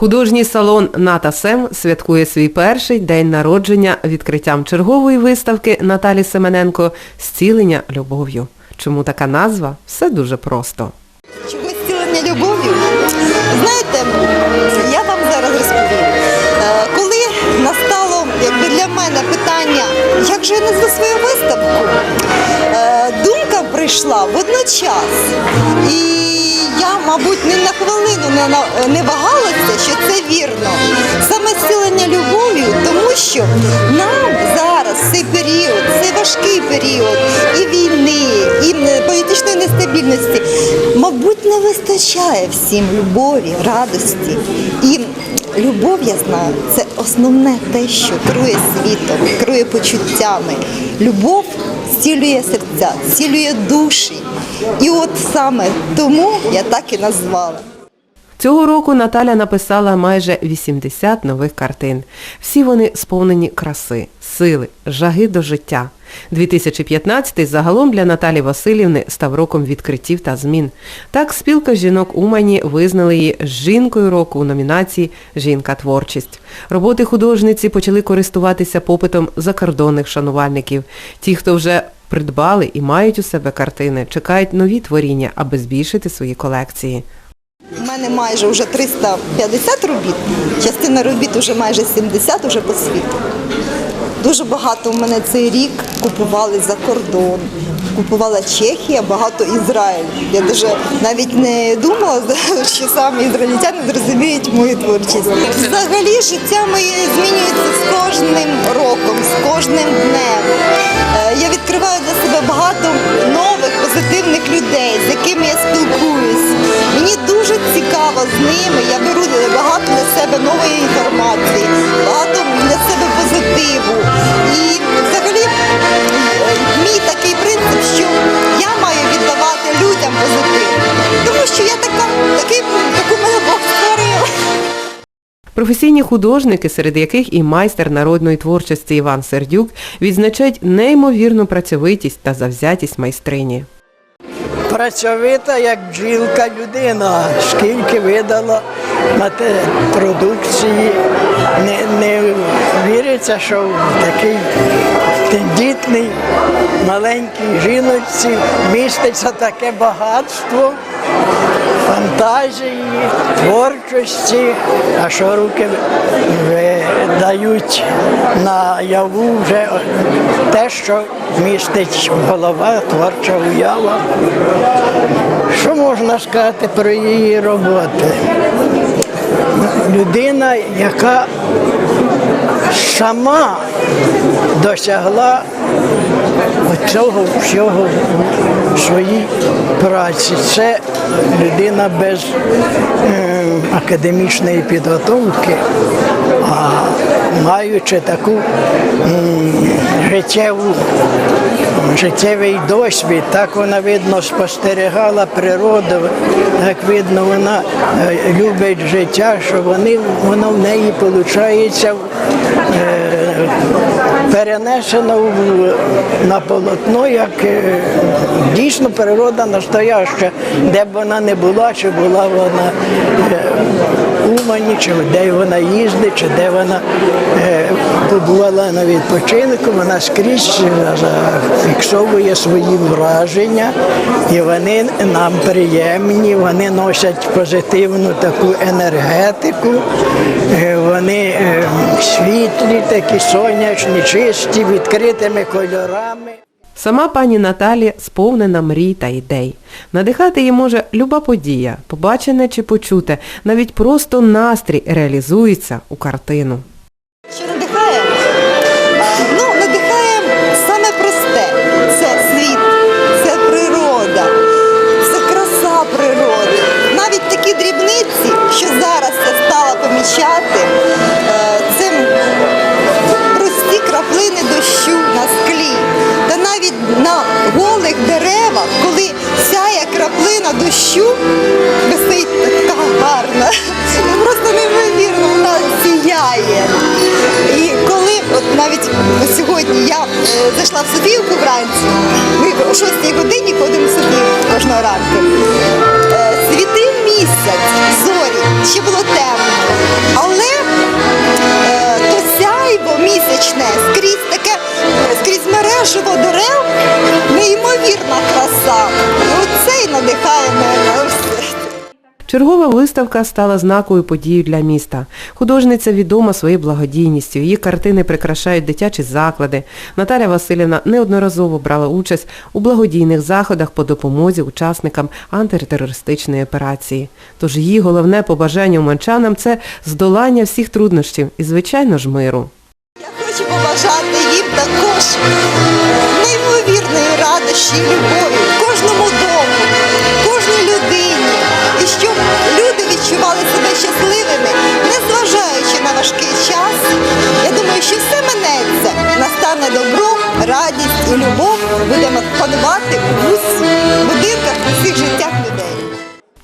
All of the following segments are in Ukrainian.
Художній салон «Ната Сем» святкує свій перший день народження відкриттям чергової виставки Наталі Семененко «Зцілення любов'ю». Чому така назва? Все дуже просто. Чогось цілення любов'ю. Знаєте, я вам зараз розповім. Е, Коли настало якби для мене питання, як же я назву свою виставку, е, думка прийшла водночас. І я, мабуть, ні на хвилину не, на- не вагалася, що це вірно. Саме зцілення любов'ю, тому що нам зараз цей період, цей важкий період і війни, і політичної нестабільності, мабуть, не вистачає всім любові, радості. І любов, я знаю, це основне те, що керує світом, керує почуттями. Любов зцілює серця, зцілює душі. І от саме тому я так і назвала. Цього року Наталя написала майже 80 нових картин. Всі вони сповнені краси, сили, жаги до життя. 2015-й загалом для Наталі Васильівни став роком відкриттів та змін. Так спілка жінок Умані визнали її жінкою року у номінації Жінка творчість. Роботи художниці почали користуватися попитом закордонних шанувальників. Ті, хто вже придбали і мають у себе картини, чекають нові творіння, аби збільшити свої колекції. У мене майже вже 350 робіт, частина робіт вже майже 70 уже по світу. Дуже багато у мене цей рік купували за кордон. Купувала Чехія, багато Ізраїль. Я дуже навіть не думала, що саме ізраїльтяни зрозуміють мою творчість. Взагалі життя моє змінюється з кожним роком, з кожним днем. Е, Я відкриваю для себе багато нових позитивних людей, з якими я спілкуюсь. Мені дуже цікаво з ними. Я беру багато для себе нової інформації, багато для себе позитиву. І взагалі мій такий принцип, що я маю віддавати людям позитив. Тому що я така, такий, таку мене Бог створив. Професійні художники, серед яких і майстер народної творчості Іван Сердюк, відзначають неймовірну працьовитість та завзятість майстрині. Працьовита, як бджілка людина, скільки видала на те продукції. Не, не віриться, що в такий тендітний, маленькій жіночці міститься таке багатство фантазії, творчості, а що руки дають наяву вже те, що містить голова, творча уява. Можна сказати про її роботи? Людина, яка сама досягла цього всього в своїй праці. Це людина без е, академічної підготовки, а маючи таку м, життєву, життєвий досвід, так вона видно спостерігала природу, так видно, вона е, любить життя, що вони, воно в неї виходить перенесено на полотно, як е, дійсно природа настояща, де б вона не була, чи була вона е, чи де вона їздить, чи де вона е, побувала на відпочинку, вона скрізь зафіксовує свої враження, і вони нам приємні, вони носять позитивну таку енергетику, е, вони е, світлі, такі сонячні, чисті, відкритими кольорами. Сама пані Наталі сповнена мрій та ідей. Надихати її може люба подія, побачене чи почуте, навіть просто настрій реалізується у картину. Що надихає? Ну, надихає саме просте. Це світ, це природа, це краса природи. Навіть такі дрібниці, що зараз я стала помічати, я е, зайшла в Софіївку вранці, ми о 6 годині ходимо в Софіївку кожного ранку. Е, Світи місяць, зорі, ще було темно. Але е, то сяйво місячне скрізь таке, скрізь мережево дерев, неймовірна краса. Оце й надихає мене. Чергова виставка стала знаковою подією для міста. Художниця відома своєю благодійністю. Її картини прикрашають дитячі заклади. Наталя Василівна неодноразово брала участь у благодійних заходах по допомозі учасникам антитерористичної операції. Тож її головне побажання уманчанам – це здолання всіх труднощів і, звичайно ж, миру. Я хочу побажати їм також неймовірної радощі любові кожному дому,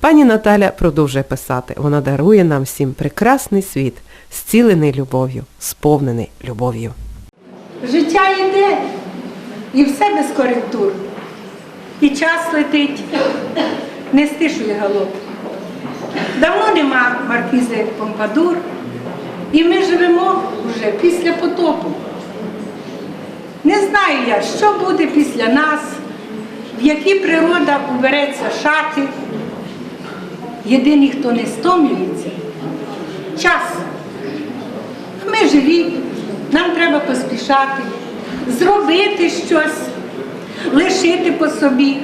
Пані Наталя продовжує писати. Вона дарує нам всім прекрасний світ, зцілений любов'ю, сповнений любов'ю. Життя йде, і все без коректур. І час летить, не стишує галоп. Давно нема маркізи Помпадур, і ми живемо вже після потопу. Не знаю я, що буде після нас, в які природа убереться шати. Єдиний, хто не стомлюється, час. Ми живі, нам треба поспішати, зробити щось, лишити по собі.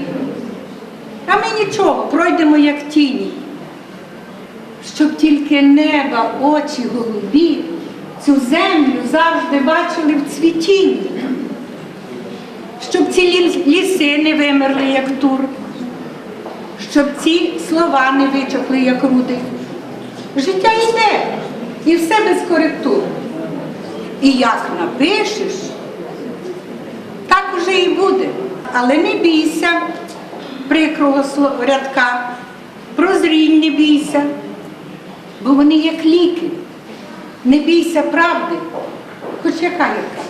А ми нічого, пройдемо як тіні. Щоб тільки неба, очі голубі, цю землю завжди бачили в цвітінні. Щоб ці ліси не вимерли, як тур, щоб ці слова не вичахли, як руди. Життя йде, і все без коректур. І як напишеш, так уже і буде. Але не бійся прикрого рядка, прозрінь не бійся, бо вони як ліки. Не бійся правди, хоч яка яка.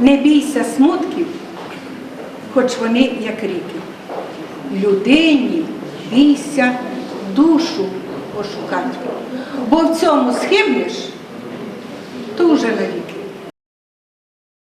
Не бійся смутків, хоч вони як ріки. Людині бійся душу пошукати, бо в цьому схибнеш, то вже навіки.